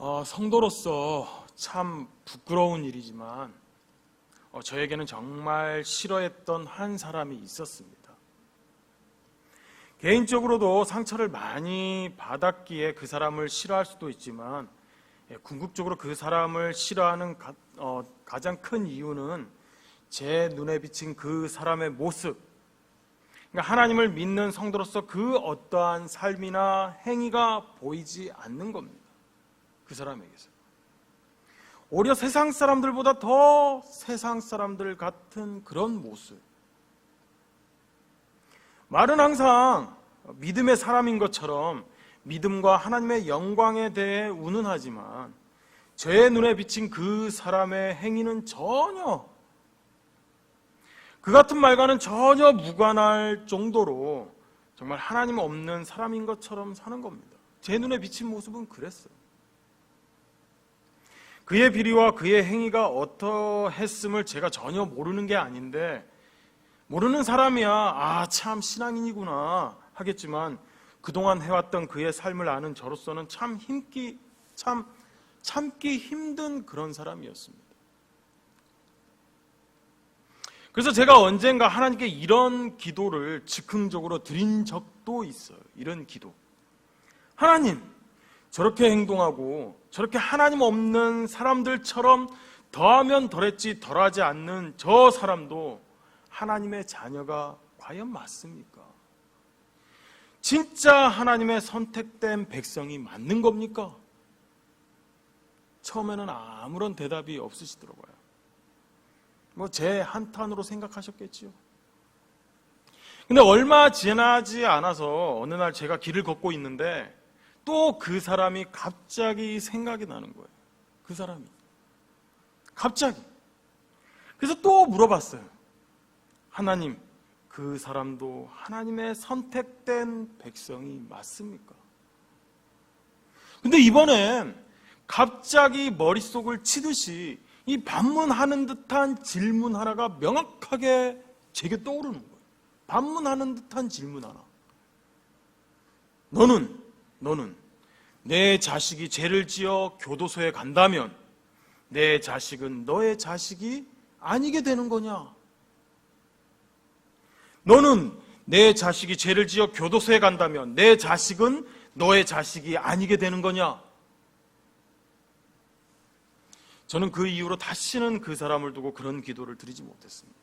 어, 성도로서 참 부끄러운 일이지만 어, 저에게는 정말 싫어했던 한 사람이 있었습니다. 개인적으로도 상처를 많이 받았기에 그 사람을 싫어할 수도 있지만 예, 궁극적으로 그 사람을 싫어하는 가, 어, 가장 큰 이유는 제 눈에 비친 그 사람의 모습, 그러니까 하나님을 믿는 성도로서 그 어떠한 삶이나 행위가 보이지 않는 겁니다. 그 사람에게서. 오히려 세상 사람들보다 더 세상 사람들 같은 그런 모습. 말은 항상 믿음의 사람인 것처럼 믿음과 하나님의 영광에 대해 운운하지만 제 눈에 비친 그 사람의 행위는 전혀 그 같은 말과는 전혀 무관할 정도로 정말 하나님 없는 사람인 것처럼 사는 겁니다. 제 눈에 비친 모습은 그랬어요. 그의 비리와 그의 행위가 어떠했음을 제가 전혀 모르는 게 아닌데 모르는 사람이야 아 참 신앙인이구나 하겠지만 그동안 해왔던 그의 삶을 아는 저로서는 참 힘기 참 참기 힘든 그런 사람이었습니다. 그래서 제가 언젠가 하나님께 이런 기도를 즉흥적으로 드린 적도 있어요. 이런 기도. 하나님, 저렇게 행동하고 저렇게 하나님 없는 사람들처럼 더하면 덜했지 덜하지 않는 저 사람도 하나님의 자녀가 과연 맞습니까? 진짜 하나님의 선택된 백성이 맞는 겁니까? 처음에는 아무런 대답이 없으시더라고요. 뭐 제 한탄으로 생각하셨겠지요. 근데 얼마 지나지 않아서 어느 날 제가 길을 걷고 있는데 또 그 사람이 갑자기 생각이 나는 거예요. 그 사람이. 갑자기. 그래서 또 물어봤어요. 하나님, 그 사람도 하나님의 선택된 백성이 맞습니까? 근데 이번엔 갑자기 머릿속을 치듯이 이 반문하는 듯한 질문 하나가 명확하게 제게 떠오르는 거예요. 반문하는 듯한 질문 하나. 너는, 너는 내 자식이 죄를 지어 교도소에 간다면 내 자식은 너의 자식이 아니게 되는 거냐? 너는 내 자식이 죄를 지어 교도소에 간다면 내 자식은 너의 자식이 아니게 되는 거냐? 저는 그 이후로 다시는 그 사람을 두고 그런 기도를 드리지 못했습니다.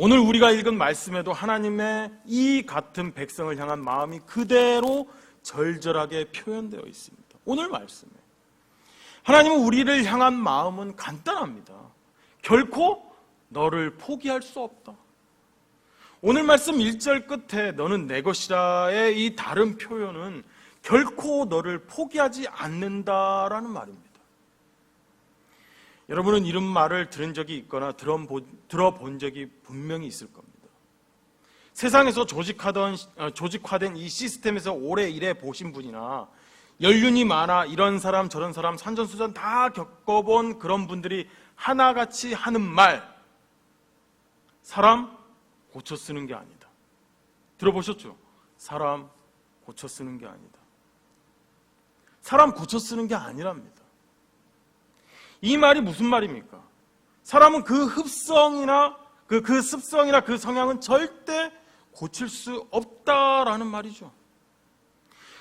오늘 우리가 읽은 말씀에도 하나님의 이 같은 백성을 향한 마음이 그대로 절절하게 표현되어 있습니다. 오늘 말씀에. 하나님은 우리를 향한 마음은 간단합니다. 결코 너를 포기할 수 없다. 오늘 말씀 1절 끝에 너는 내 것이라의 이 다른 표현은 결코 너를 포기하지 않는다라는 말입니다. 여러분은 이런 말을 들은 적이 있거나 들어본 적이 분명히 있을 겁니다. 세상에서 조직하던, 어, 조직화된 이 시스템에서 오래 일해 보신 분이나 연륜이 많아 이런 사람 저런 사람 산전수전 다 겪어본 그런 분들이 하나같이 하는 말 사람 고쳐 쓰는 게 아니다. 들어보셨죠? 사람 고쳐 쓰는 게 아니다. 사람 고쳐 쓰는 게 아니랍니다. 이 말이 무슨 말입니까? 사람은 그 흡성이나 그, 그 습성이나 그 성향은 절대 고칠 수 없다라는 말이죠.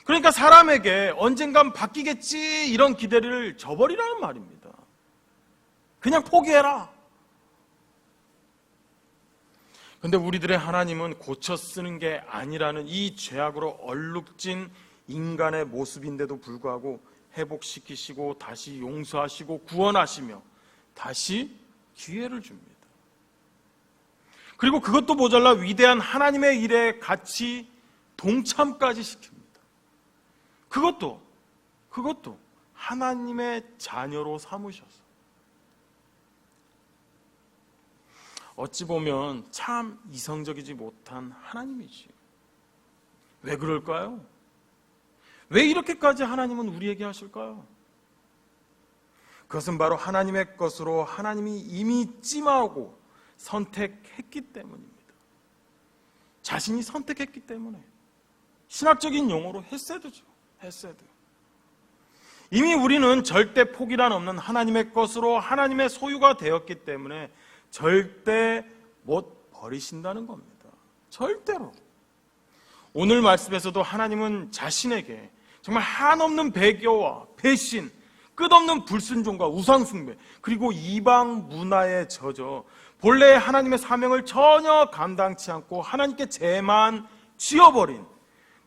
그러니까 사람에게 언젠간 바뀌겠지 이런 기대를 저버리라는 말입니다. 그냥 포기해라. 근데 우리들의 하나님은 고쳐 쓰는 게 아니라는 이 죄악으로 얼룩진 인간의 모습인데도 불구하고 회복시키시고 다시 용서하시고 구원하시며 다시 기회를 줍니다. 그리고 그것도 모자라 위대한 하나님의 일에 같이 동참까지 시킵니다. 그것도 그것도 하나님의 자녀로 삼으셔서 어찌 보면 참 이성적이지 못한 하나님이지요. 왜 그럴까요? 왜 이렇게까지 하나님은 우리에게 하실까요? 그것은 바로 하나님의 것으로 하나님이 이미 찜하고 선택했기 때문입니다. 자신이 선택했기 때문에 신학적인 용어로 헤세드죠. 헤세드. 이미 우리는 절대 포기란 없는 하나님의 것으로 하나님의 소유가 되었기 때문에 절대 못 버리신다는 겁니다. 절대로. 오늘 말씀에서도 하나님은 자신에게 정말 한없는 배교와 배신, 끝없는 불순종과 우상숭배, 그리고 이방 문화에 젖어 본래 하나님의 사명을 전혀 감당치 않고 하나님께 죄만 지어버린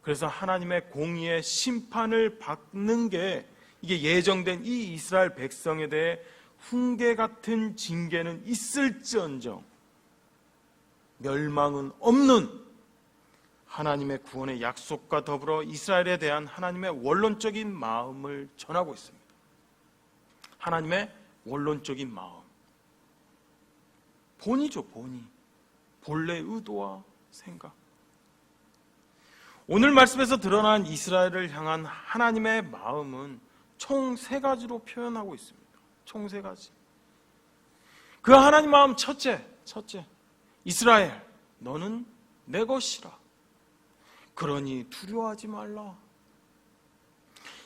그래서 하나님의 공의의 심판을 받는 게 이게 예정된 이 이스라엘 백성에 대해 훈계 같은 징계는 있을지언정 멸망은 없는 하나님의 구원의 약속과 더불어 이스라엘에 대한 하나님의 원론적인 마음을 전하고 있습니다. 하나님의 원론적인 마음. 본이죠, 본이. 본래 의도와 생각. 오늘 말씀에서 드러난 이스라엘을 향한 하나님의 마음은 총 세 가지로 표현하고 있습니다. 총 세 가지. 그 하나님 마음 첫째, 첫째. 이스라엘, 너는 내 것이라. 그러니 두려워하지 말라.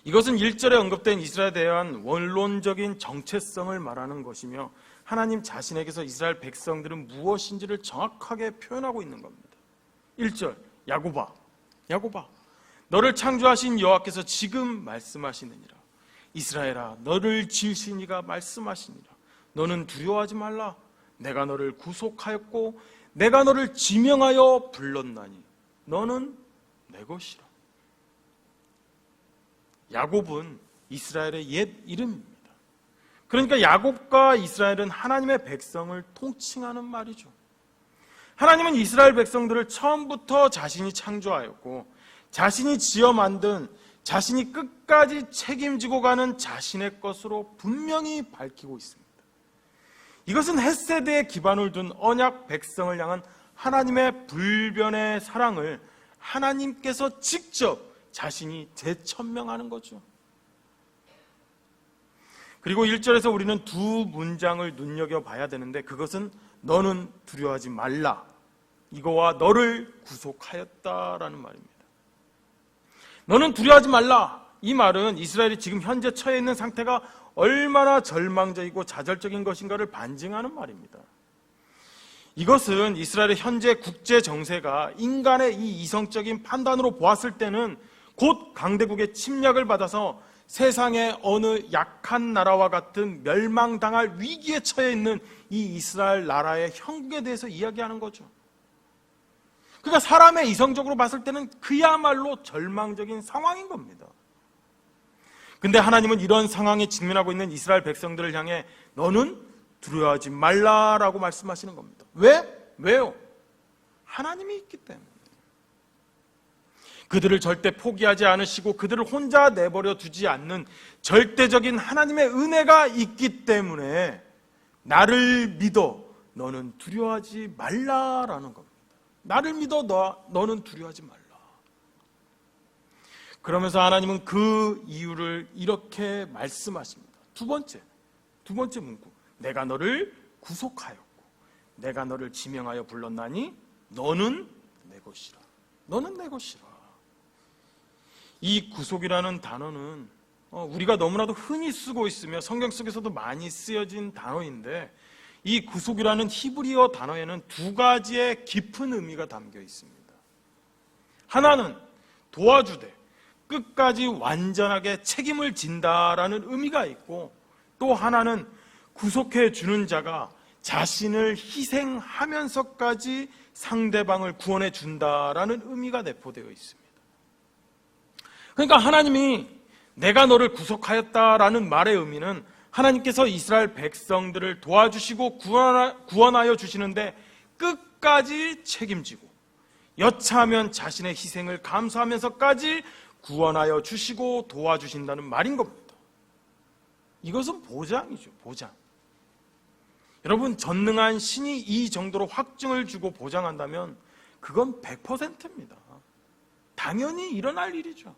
이것은 1절에 언급된 이스라엘에 대한 원론적인 정체성을 말하는 것이며 하나님 자신에게서 이스라엘 백성들은 무엇인지를 정확하게 표현하고 있는 겁니다. 1절 야고바 야고바 너를 창조하신 여호와께서 지금 말씀하시느니라 이스라엘아 너를 지으신 이가 말씀하시니라 너는 두려워하지 말라 내가 너를 구속하였고 내가 너를 지명하여 불렀나니 너는 내 것이라 야곱은 이스라엘의 옛 이름입니다. 그러니까 야곱과 이스라엘은 하나님의 백성을 통칭하는 말이죠. 하나님은 이스라엘 백성들을 처음부터 자신이 창조하였고 자신이 지어 만든 자신이 끝까지 책임지고 가는 자신의 것으로 분명히 밝히고 있습니다. 이것은 햇세대에 기반을 둔 언약 백성을 향한 하나님의 불변의 사랑을 하나님께서 직접 자신이 재천명하는 거죠. 그리고 1절에서 우리는 두 문장을 눈여겨봐야 되는데 그것은 너는 두려워하지 말라. 이거와 너를 구속하였다라는 말입니다. 너는 두려워하지 말라. 이 말은 이스라엘이 지금 현재 처해 있는 상태가 얼마나 절망적이고 좌절적인 것인가를 반증하는 말입니다. 이것은 이스라엘의 현재 국제 정세가 인간의 이 이성적인 판단으로 보았을 때는 곧 강대국의 침략을 받아서 세상의 어느 약한 나라와 같은 멸망당할 위기에 처해 있는 이 이스라엘 나라의 형국에 대해서 이야기하는 거죠. 그러니까 사람의 이성적으로 봤을 때는 그야말로 절망적인 상황인 겁니다. 근데 하나님은 이런 상황에 직면하고 있는 이스라엘 백성들을 향해 너는 두려워하지 말라라고 말씀하시는 겁니다. 왜? 왜요? 하나님이 있기 때문에. 그들을 절대 포기하지 않으시고 그들을 혼자 내버려 두지 않는 절대적인 하나님의 은혜가 있기 때문에 나를 믿어 너는 두려워하지 말라라는 겁니다. 나를 믿어 너, 너는 두려워하지 말라. 그러면서 하나님은 그 이유를 이렇게 말씀하십니다. 두 번째, 두 번째 문구. 내가 너를 구속하였고, 내가 너를 지명하여 불렀나니 너는 내 것이라. 너는 내 것이라. 이 구속이라는 단어는 어, 우리가 너무나도 흔히 쓰고 있으며 성경 속에서도 많이 쓰여진 단어인데 이 구속이라는 히브리어 단어에는 두 가지의 깊은 의미가 담겨 있습니다. 하나는 도와주되 끝까지 완전하게 책임을 진다라는 의미가 있고 또 하나는 구속해 주는 자가 자신을 희생하면서까지 상대방을 구원해 준다라는 의미가 내포되어 있습니다. 그러니까 하나님이 내가 너를 구속하였다라는 말의 의미는 하나님께서 이스라엘 백성들을 도와주시고 구원하여 주시는데 끝까지 책임지고 여차하면 자신의 희생을 감수하면서까지 구원하여 주시고 도와주신다는 말인 겁니다. 이것은 보장이죠, 보장. 여러분, 전능한 신이 이 정도로 확증을 주고 보장한다면 그건 100%입니다. 당연히 일어날 일이죠.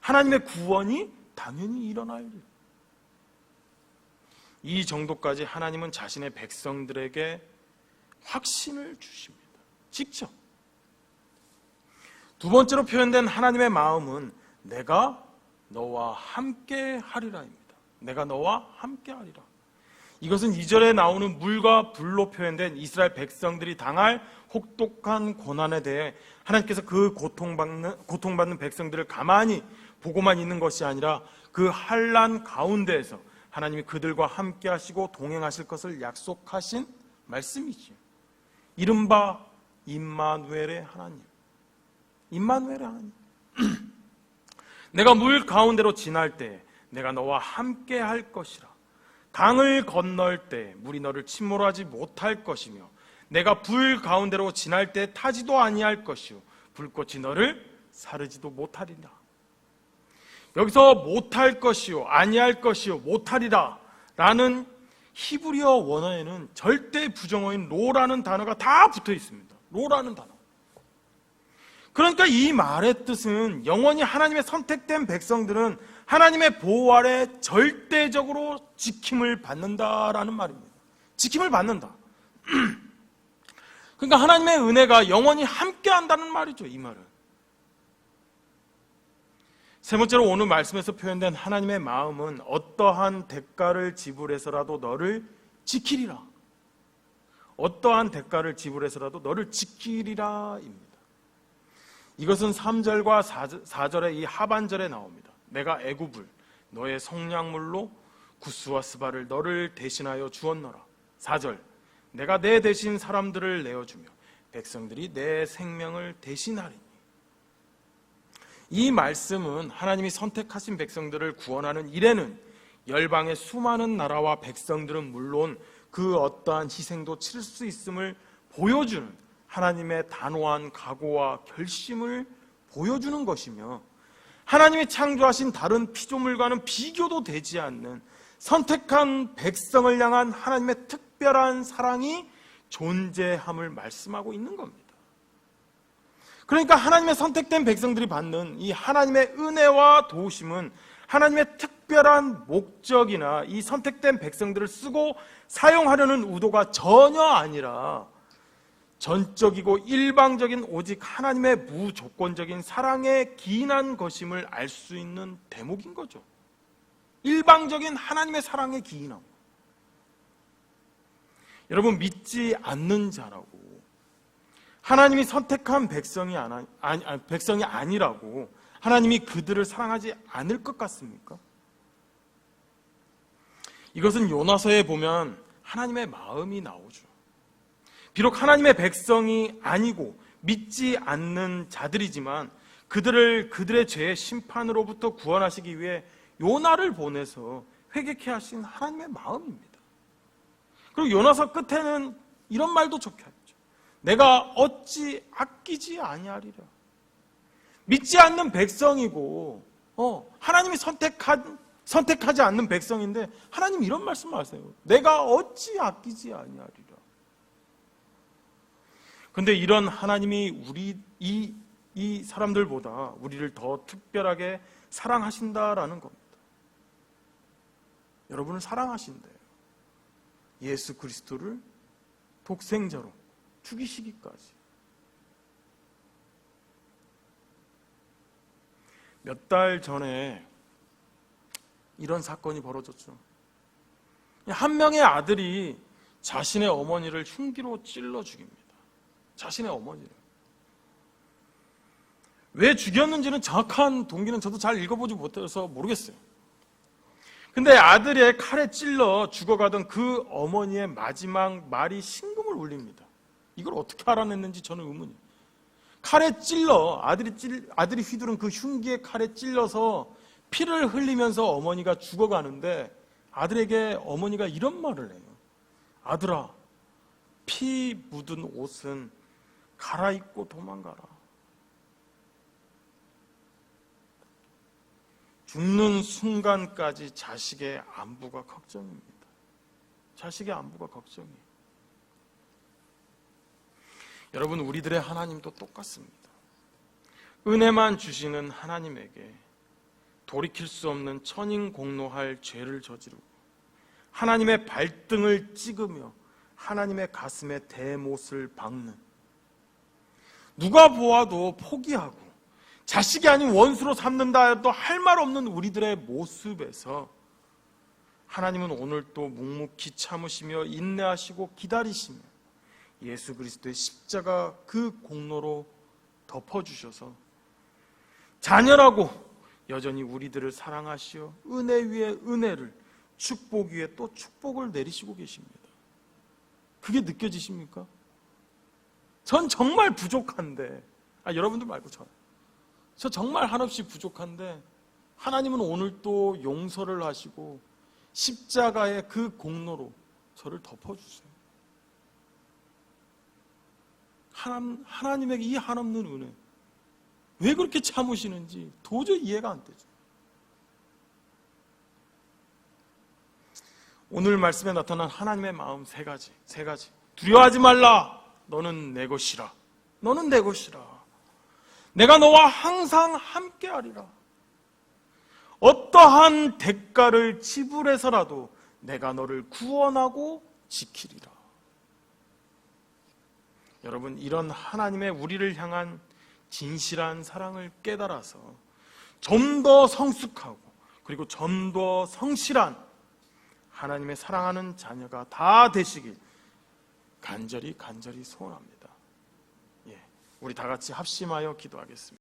하나님의 구원이 당연히 일어날 일. 이 정도까지 하나님은 자신의 백성들에게 확신을 주십니다. 직접. 두 번째로 표현된 하나님의 마음은 내가 너와 함께 하리라입니다. 내가 너와 함께 하리라. 이것은 이절에 나오는 물과 불로 표현된 이스라엘 백성들이 당할 혹독한 고난에 대해 하나님께서 그 고통받는, 고통받는 백성들을 가만히 보고만 있는 것이 아니라 그 환란 가운데에서 하나님이 그들과 함께 하시고 동행하실 것을 약속하신 말씀이지요. 이른바 임마누엘의 하나님. 임마누엘의 하나님. 내가 물 가운데로 지날 때 내가 너와 함께 할 것이라. 강을 건널 때 물이 너를 침몰하지 못할 것이며 내가 불 가운데로 지날 때 타지도 아니할 것이요 불꽃이 너를 사르지도 못하리라. 여기서 못할 것이요 아니할 것이요 못하리라 라는 히브리어 원어에는 절대 부정어인 로라는 단어가 다 붙어 있습니다. 로라는 단어. 그러니까 이 말의 뜻은 영원히 하나님의 선택된 백성들은 하나님의 보호 아래 절대적으로 지킴을 받는다라는 말입니다. 지킴을 받는다. 그러니까 하나님의 은혜가 영원히 함께 한다는 말이죠, 이 말은. 세 번째로 오늘 말씀에서 표현된 하나님의 마음은 어떠한 대가를 지불해서라도 너를 지키리라. 어떠한 대가를 지불해서라도 너를 지키리라입니다. 이것은 3절과 4절의 이 하반절에 나옵니다. 내가 애굽을 너의 성량물로 구스와 스바를 너를 대신하여 주었노라. 4절 내가 내 대신 사람들을 내어주며 백성들이 내 생명을 대신하리니 이 말씀은 하나님이 선택하신 백성들을 구원하는 일에는 열방의 수많은 나라와 백성들은 물론 그 어떠한 희생도 치를 수 있음을 보여주는 하나님의 단호한 각오와 결심을 보여주는 것이며 하나님이 창조하신 다른 피조물과는 비교도 되지 않는 선택한 백성을 향한 하나님의 특별한 사랑이 존재함을 말씀하고 있는 겁니다. 그러니까 하나님의 선택된 백성들이 받는 이 하나님의 은혜와 도우심은 하나님의 특별한 목적이나 이 선택된 백성들을 쓰고 사용하려는 의도가 전혀 아니라 전적이고 일방적인 오직 하나님의 무조건적인 사랑에 기인한 것임을 알 수 있는 대목인 거죠. 일방적인 하나님의 사랑에 기인함. 여러분 믿지 않는 자라고 하나님이 선택한 백성이 아니, 아니, 백성이 아니라고 하나님이 그들을 사랑하지 않을 것 같습니까? 이것은 요나서에 보면 하나님의 마음이 나오죠. 비록 하나님의 백성이 아니고 믿지 않는 자들이지만 그들을 그들의 죄의 심판으로부터 구원하시기 위해 요나를 보내서 회개케 하신 하나님의 마음입니다. 그리고 요나서 끝에는 이런 말도 적혀 있죠. 내가 어찌 아끼지 아니하리라. 믿지 않는 백성이고 어, 하나님이 선택한 선택하지 않는 백성인데 하나님 이런 말씀하세요. 내가 어찌 아끼지 아니하리라. 근데 이런 하나님이 우리 이, 이 사람들보다 우리를 더 특별하게 사랑하신다라는 겁니다. 여러분을 사랑하신대요. 예수 그리스도를 독생자로 죽이시기까지. 몇 달 전에 이런 사건이 벌어졌죠. 한 명의 아들이 자신의 어머니를 흉기로 찔러 죽입니다. 자신의 어머니를. 왜 죽였는지는 정확한 동기는 저도 잘 읽어보지 못해서 모르겠어요. 근데 아들의 칼에 찔러 죽어가던 그 어머니의 마지막 말이 신금을 울립니다. 이걸 어떻게 알아냈는지 저는 의문이에요. 칼에 찔러 아들이 찔 아들이 휘두른 그 흉기의 칼에 찔러서 피를 흘리면서 어머니가 죽어가는데 아들에게 어머니가 이런 말을 해요. 아들아, 피 묻은 옷은 갈아입고 도망가라. 죽는 순간까지 자식의 안부가 걱정입니다. 자식의 안부가 걱정이에요. 여러분, 우리들의 하나님도 똑같습니다. 은혜만 주시는 하나님에게 돌이킬 수 없는 천인공노할 죄를 저지르고 하나님의 발등을 찍으며 하나님의 가슴에 대못을 박는 누가 보아도 포기하고 자식이 아닌 원수로 삼는다 해도 할 말 없는 우리들의 모습에서 하나님은 오늘 또 묵묵히 참으시며 인내하시고 기다리시며 예수 그리스도의 십자가 그 공로로 덮어주셔서 자녀라고 여전히 우리들을 사랑하시어 은혜 위에 은혜를 축복 위에 또 축복을 내리시고 계십니다. 그게 느껴지십니까? 전 정말 부족한데, 아, 여러분들 말고 저. 저 정말 한없이 부족한데, 하나님은 오늘 또 용서를 하시고, 십자가의 그 공로로 저를 덮어주세요. 하나님, 하나님에게 이 한없는 은혜, 왜 그렇게 참으시는지 도저히 이해가 안 되죠. 오늘 말씀에 나타난 하나님의 마음 세 가지, 세 가지. 두려워하지 말라. 너는 내 것이라. 너는 내 것이라. 내가 너와 항상 함께하리라. 어떠한 대가를 지불해서라도 내가 너를 구원하고 지키리라. 여러분, 이런 하나님의 우리를 향한 진실한 사랑을 깨달아서 좀 더 성숙하고 그리고 좀 더 성실한 하나님의 사랑하는 자녀가 다 되시길 간절히 간절히 소원합니다. 예, 우리 다 같이 합심하여 기도하겠습니다.